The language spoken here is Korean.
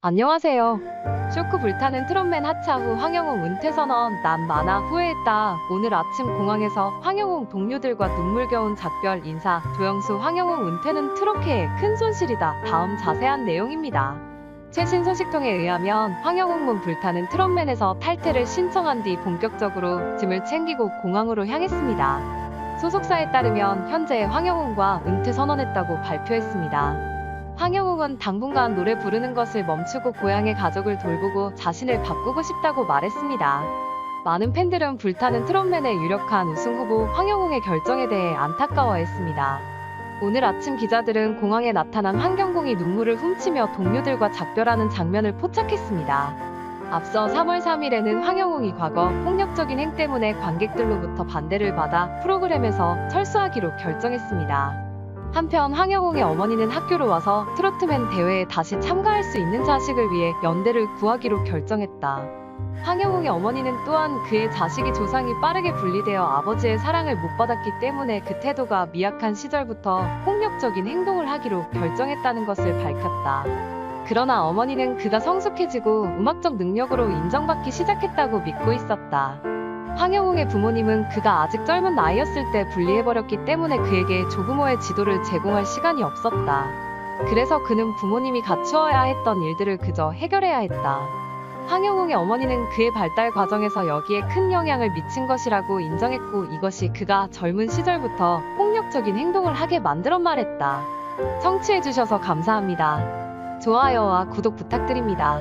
안녕하세요. 쇼크 불타는 트롯맨 하차 후 황영웅 은퇴 선언 난 많아 후회했다. 오늘 아침 공항에서 황영웅 동료들과 눈물겨운 작별 인사. 조영수 황영웅 은퇴는 트롯계의 큰 손실이다. 다음 자세한 내용입니다. 최신 소식통에 의하면 황영웅문 불타는 트롯맨에서 탈퇴를 신청한 뒤 본격적으로 짐을 챙기고 공항으로 향했습니다. 소속사에 따르면 현재 황영웅과 은퇴 선언했다고 발표했습니다. 황영웅은 당분간 노래 부르는 것을 멈추고 고향의 가족을 돌보고 자신을 바꾸고 싶다고 말했습니다. 많은 팬들은 불타는 트롯맨의 유력한 우승 후보 황영웅의 결정에 대해 안타까워했습니다. 오늘 아침 기자들은 공항에 나타난 한경공이 눈물을 훔치며 동료들과 작별하는 장면을 포착했습니다. 앞서 3월 3일에는 황영웅이 과거 폭력적인 행 때문에 관객들로부터 반대를 받아 프로그램에서 철수하기로 결정했습니다. 한편 황영웅의 어머니는 학교로 와서 트로트맨 대회에 다시 참가할 수 있는 자식을 위해 연대를 구하기로 결정했다. 황영웅의 어머니는 또한 그의 자식이 조상이 빠르게 분리되어 아버지의 사랑을 못 받았기 때문에 그 태도가 미약한 시절부터 폭력적인 행동을 하기로 결정했다는 것을 밝혔다. 그러나 어머니는 그가 성숙해지고 음악적 능력으로 인정받기 시작했다고 믿고 있었다. 황영웅의 부모님은 그가 아직 젊은 나이였을 때 분리해버렸기 때문에 그에게 조부모의 지도를 제공할 시간이 없었다. 그래서 그는 부모님이 갖추어야 했던 일들을 그저 해결해야 했다. 황영웅의 어머니는 그의 발달 과정에서 여기에 큰 영향을 미친 것이라고 인정했고 이것이 그가 젊은 시절부터 폭력적인 행동을 하게 만들어 말했다. 청취해주셔서 감사합니다. 좋아요와 구독 부탁드립니다.